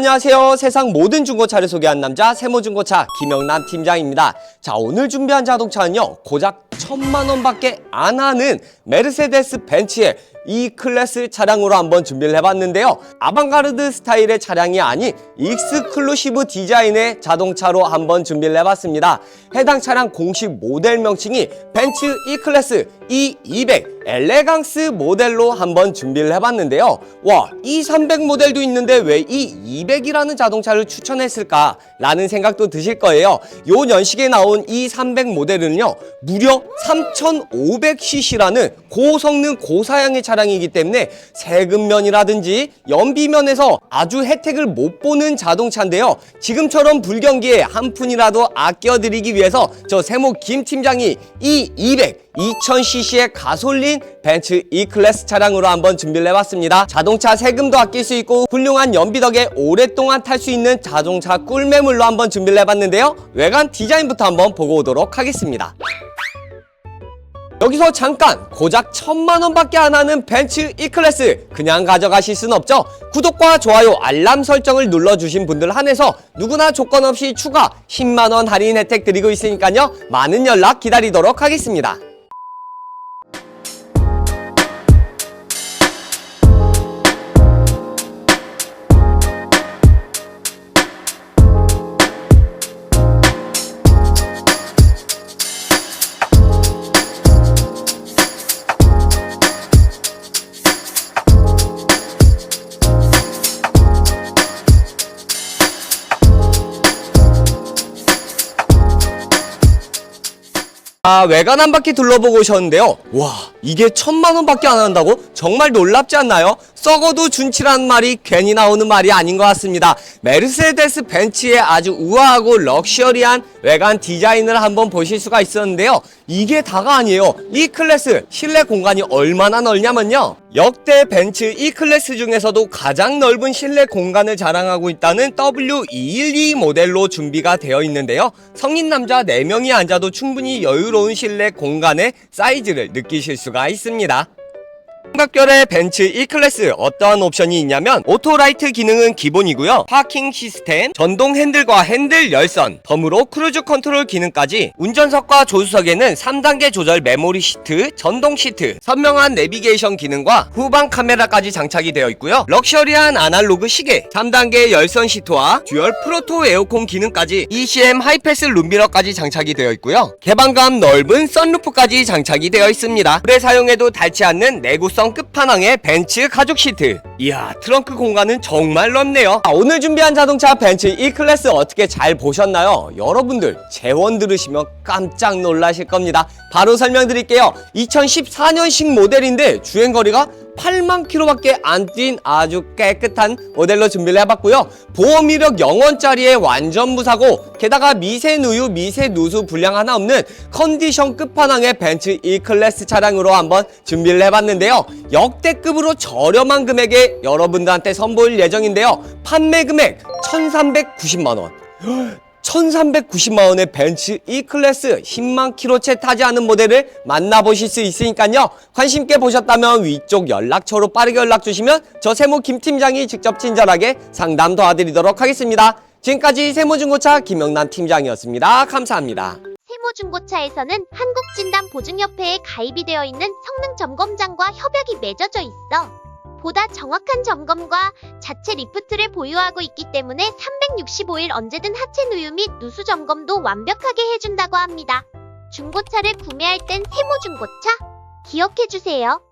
안녕하세요. 세상 모든 중고차를 소개한 남자 세모중고차 김영남 팀장입니다. 자 오늘 준비한 자동차는요 고작 천만 원밖에 안 하는 메르세데스 벤츠의 E 클래스 차량으로 한번 준비를 해봤는데요. 아방가르드 스타일의 차량이 아닌 익스클루시브 디자인의 자동차로 한번 준비를 해봤습니다. 해당 차량 공식 모델 명칭이 벤츠 E 클래스 E200 엘레강스 모델로 한번 준비를 해봤는데요. 와, E300 모델도 있는데 왜 E200이라는 자동차를 추천했을까? 라는 생각도 드실 거예요. 요 연식에 나온 E300 모델은요, 무려 3500cc라는 고성능 고사양의 차량이기 때문에 세금면이라든지 연비면에서 아주 혜택을 못 보는 자동차인데요. 지금처럼 불경기에 한 푼이라도 아껴드리기 위해서 저 세모 김 팀장이 E200 2000cc의 가솔린 벤츠 E 클래스 차량으로 한번 준비를 해봤습니다. 자동차 세금도 아낄 수 있고 훌륭한 연비 덕에 오랫동안 탈 수 있는 자동차 꿀매물로 한번 준비를 해봤는데요. 외관 디자인부터 한번 보고 오도록 하겠습니다. 여기서 잠깐 고작 천만 원밖에 안 하는 벤츠 E 클래스 그냥 가져가실 순 없죠 구독과 좋아요 알람 설정을 눌러주신 분들 한해서 누구나 조건 없이 추가 10만 원 할인 혜택 드리고 있으니까요 많은 연락 기다리도록 하겠습니다 아, 외관 한 바퀴 둘러보고 오셨는데요. 와, 이게 천만 원밖에 안 한다고? 정말 놀랍지 않나요? 썩어도 준치라는 말이 괜히 나오는 말이 아닌 것 같습니다. 메르세데스 벤츠의 아주 우아하고 럭셔리한 외관 디자인을 한번 보실 수가 있었는데요. 이게 다가 아니에요. E 클래스 실내 공간이 얼마나 넓냐면요. 역대 벤츠 E 클래스 중에서도 가장 넓은 실내 공간을 자랑하고 있다는 W212 모델로 준비가 되어 있는데요. 성인 남자 4명이 앉아도 충분히 여유로운 실내 공간의 사이즈를 느끼실 수가 있습니다. 삼각결의 벤츠 E 클래스 어떠한 옵션이 있냐면 오토라이트 기능은 기본이고요. 파킹 시스템, 전동 핸들과 핸들 열선, 덤으로 크루즈 컨트롤 기능까지 운전석과 조수석에는 3단계 조절 메모리 시트, 전동 시트, 선명한 내비게이션 기능과 후방 카메라까지 장착이 되어 있고요. 럭셔리한 아날로그 시계, 3단계 열선 시트와 듀얼 프로토 에어컨 기능까지 ECM 하이패스 룸미러까지 장착이 되어 있고요. 개방감 넓은 썬루프까지 장착이 되어 있습니다. 불에 사용해도 닳지 않는 내구성 끝판왕의 벤츠 가죽 시트. 이야 트렁크 공간은 정말 넓네요. 아, 오늘 준비한 자동차 벤츠 E 클래스 어떻게 잘 보셨나요? 여러분들 재원 들으시면 깜짝 놀라실 겁니다. 바로 설명드릴게요. 2014년식 모델인데 주행거리가 8만 킬로밖에 안 뛴 아주 깨끗한 모델로 준비를 해봤고요. 보험 이력 0원짜리의 완전 무사고 게다가 미세 누유, 미세 누수 불량 하나 없는 컨디션 끝판왕의 벤츠 E 클래스 차량으로 한번 준비를 해봤는데요. 역대급으로 저렴한 금액에 여러분들한테 선보일 예정인데요. 판매 금액 1,390만 원. 1390만원의 벤츠 E 클래스 10만 킬로채 타지 않은 모델을 만나보실 수 있으니까요. 관심 있게 보셨다면 위쪽 연락처로 빠르게 연락 주시면 저 세모 김 팀장이 직접 친절하게 상담 도와드리도록 하겠습니다. 지금까지 세모중고차 김영남 팀장이었습니다. 감사합니다. 세모중고차에서는 한국진단보증협회에 가입이 되어 있는 성능점검장과 협약이 맺어져 있어. 보다 정확한 점검과 자체 리프트를 보유하고 있기 때문에 365일 언제든 하체 누유 및 누수 점검도 완벽하게 해준다고 합니다. 중고차를 구매할 땐 세모 중고차 기억해주세요.